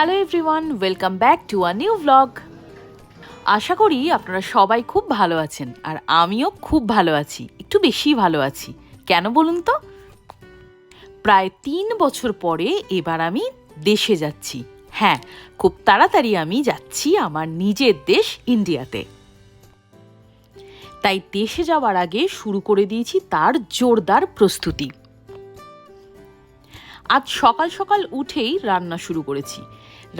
Hello everyone welcome back to a new blog আশা করি আপনারা সবাই খুব ভালো আছেন আর আমিও খুব ভালো আছি, একটু বেশি ভালো আছি। কেন বলুন তো? প্রায় তিন বছর পরে এবার আমি দেশে যাচ্ছি। হ্যাঁ খুব তাড়াতাড়ি আমি যাচ্ছি আমার নিজের দেশ ইন্ডিয়াতে। তাই দেশে যাওয়ার আগে শুরু করে দিয়েছি তার জোরদার প্রস্তুতি। আজ সকাল সকাল উঠেই রান্না শুরু করেছি।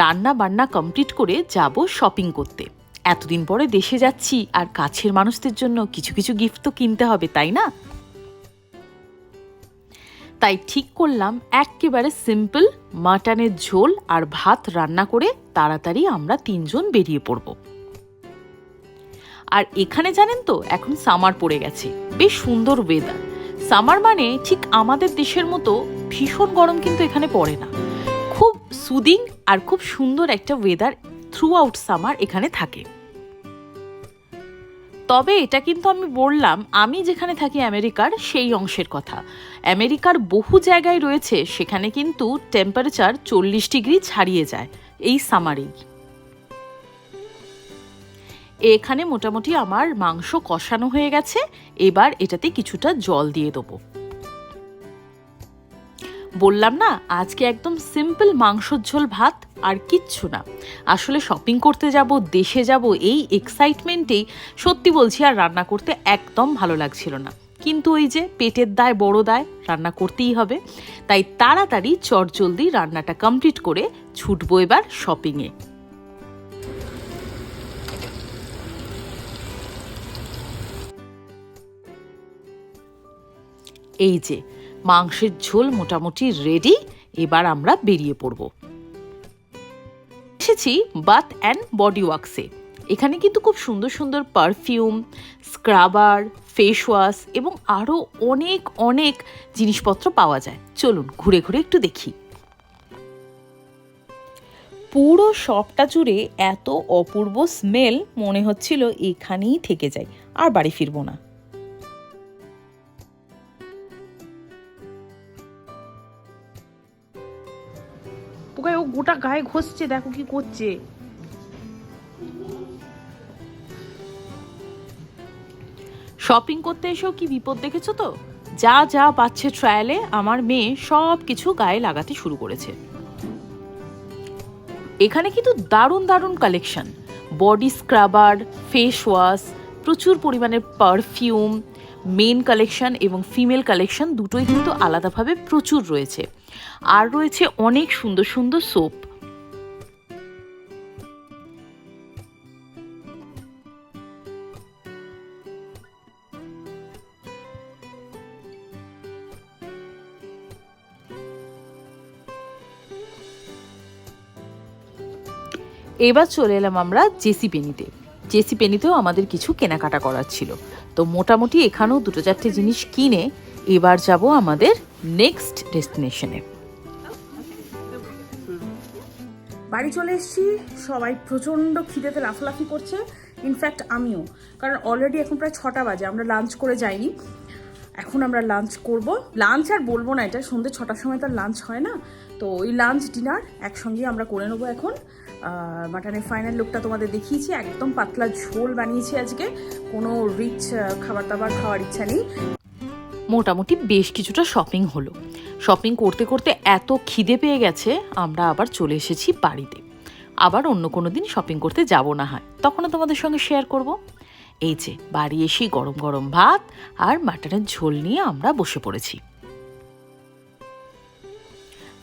রান্না বান্না কমপ্লিট করে যাব শপিং করতে। এতদিন পরে দেশে যাচ্ছি, আর কাছের মানুষদের জন্য কিছু কিছু গিফট তো কিনতে হবে, তাই না? তাই ঠিক করলাম একেবারে সিম্পল মাটনের ঝোল আর ভাত রান্না করে তাড়াতাড়ি আমরা তিনজন বেরিয়ে পড়ব। আর এখানে জানেন তো, এখন সামার পড়ে গেছে। বেশ সুন্দর ওয়েদার সামার মানে ঠিক আমাদের দেশের মতো ভীষণ গরম কিন্তু এখানে পড়ে না। খুব সুদিং আর খুব সুন্দর একটা ওয়েদার থ্রু আউট সামার এখানে থাকে। তবে এটা কিন্তু আমি বললাম, আমি যেখানে থাকি আমেরিকার সেই অংশের কথা। আমেরিকার বহু জায়গায় রয়েছে, সেখানে কিন্তু টেম্পারেচার চল্লিশ ডিগ্রি ছাড়িয়ে যায় এই সামারেই এখানে মোটামুটি আমার মাংস কষানো হয়ে গেছে। এবার এটাতে কিছুটা জল দিয়ে দেবো। বললাম না, আজকে একদম সিম্পল মাংসর ঝোল ভাত, আর কিচ্ছু না। আসলে শপিং করতে যাব, দেশে যাব, এই এক্সাইটমেন্টেই সত্যি বলছি আর রান্না করতে একদম ভালো লাগছিল না। কিন্তু ওই যে পেটের দায়, বড় দায়, রান্না করতেই হবে। তাই তাড়াতাড়ি চটজলদি রান্নাটা কমপ্লিট করে ছুটবো এবার শপিংয়ে এই যে, মাংসের ঝোল মোটামুটি রেডি এবার আমরা বেরিয়ে পড়ব। এসেছি বাথ অ্যান্ড বডি ওয়াক্সে এখানে কিন্তু খুব সুন্দর সুন্দর পারফিউম স্ক্রাবার ফেস ওয়াশ এবং আরও অনেক অনেক জিনিসপত্র পাওয়া যায়। চলুন ঘুরে ঘুরে একটু দেখি। পুরো শপটা জুড়ে এত অপূর্ব স্মেল মনে হচ্ছিল এখানেই থেকে যাই, আর বাড়ি ফিরবো না। পোকায় ও গোটা গায়ে ঘষছে, দেখো কি করছে। শপিং করতে এসেও কি বিপদ দেখেছ তো? যা যা পাচ্ছে ট্রায়ালে আমার মেয়ে সব কিছু গায়ে লাগাতে শুরু করেছে। এখানে কিন্তু দারুণ দারুণ collection body scrubber face wash প্রচুর পরিমাণের পারফিউম মেন কালেকশন এবং ফিমেল কালেকশন দুটোই কিন্তু আলাদাভাবে প্রচুর রয়েছে। আর রয়েছে অনেক সুন্দর সুন্দর সোপ এবার চলে এলাম আমরা জেসি পেনিতে। জেসি পেনিতেও আমাদের কিছু কেনাকাটা করার ছিল। তো মোটামুটি এখানেও দুটো চারটে জিনিস কিনে এবার যাব আমাদের নেক্সট ডেস্টিনেশনে। বাড়ি চলে এসেছি। সবাই প্রচণ্ড খিদেতে লাফালাফি করছে। ইনফ্যাক্ট আমিও। কারণ অলরেডি এখন প্রায় ছটা বাজে। আমরা লাঞ্চ করে যাইনি। এখন আমরা লাঞ্চ করব। লাঞ্চ আর বলব না, এটা সন্ধ্যে ছটার সময় তার লাঞ্চ হয় না। তো ওই লাঞ্চ ডিনার একসঙ্গেই আমরা করে নেব এখন। মাটনের ফাইনাল লুকটা তোমাদের দেখিয়েছি। একদম পাতলা ঝোল বানিয়েছি আজকে। কোনো রিচ খাবার দাবার খাওয়ার ইচ্ছা নেই। মোটামুটি বেশ কিছুটা শপিং হলো। শপিং করতে করতে এত খিদে পেয়ে গেছে, আমরা আবার চলে এসেছি বাড়িতে। আবার অন্য কোনো দিন শপিং করতে যাব না হয়। তখনও তোমাদের সঙ্গে শেয়ার করব। এই যে, বাড়ি এসেই গরম গরম ভাত আর মাটনের ঝোল নিয়ে আমরা বসে পড়েছি।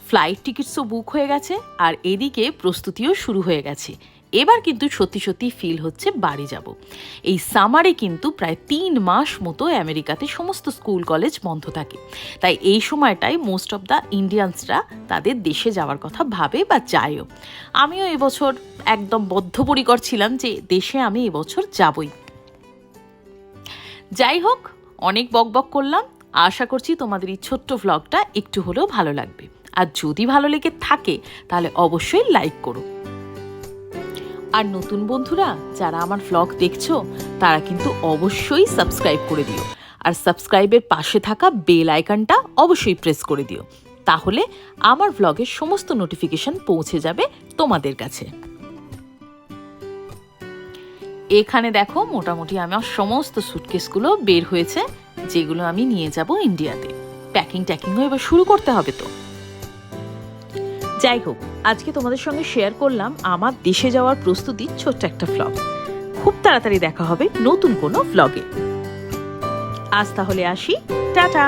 ফ্লাইট টিকিটসও বুক হয়ে গেছে, আর এদিকে প্রস্তুতিও শুরু হয়ে গেছে। এবার কিন্তু সত্যি সত্যি ফিল হচ্ছে বাড়ি যাব। এই সামারে কিন্তু প্রায় তিন মাস মতো আমেরিকাতে সমস্ত স্কুল কলেজ বন্ধ থাকে। তাই এই সময়টাই মোস্ট অফ দ্য ইন্ডিয়ানসরা তাদের দেশে যাওয়ার কথা ভাবে বা যায়ও আমিও এবছর একদম বদ্ধপরিকর ছিলাম যে দেশে আমি এবছর যাবই। যাই হোক, অনেক বকবক করলাম। আশা করছি তোমাদের এই ছোট্ট ভ্লগটা একটু হলেও ভালো লাগবে। আর যদি ভালো লেগে থাকে, তাহলে অবশ্যই লাইক করো। আর নতুন বন্ধুরা, যারা আমার ভ্লগ দেখছ, তারা কিন্তু অবশ্যই সাবস্ক্রাইব করে দিও। আর সাবস্ক্রাইবের পাশে থাকা বেল আইকনটা অবশ্যই প্রেস করে দিও। তাহলে আমার ভ্লগের সমস্ত নোটিফিকেশন পৌঁছে যাবে তোমাদের কাছে। এখানে দেখো, মোটামুটি আমার সমস্ত সুটকেসগুলো বের হয়েছে, যেগুলো আমি নিয়ে যাব ইন্ডিয়াতে প্যাকিং ট্যাকিংও এবার শুরু করতে হবে তো। যাই হোক, আজকে তোমাদের সঙ্গে শেয়ার করলাম আমার দেশে যাওয়ার প্রস্তুতি ছোট্ট একটা ফ্লগ খুব তাড়াতাড়ি দেখা হবে নতুন কোনো ফ্লগে আজ তাহলে আসি। টাটা!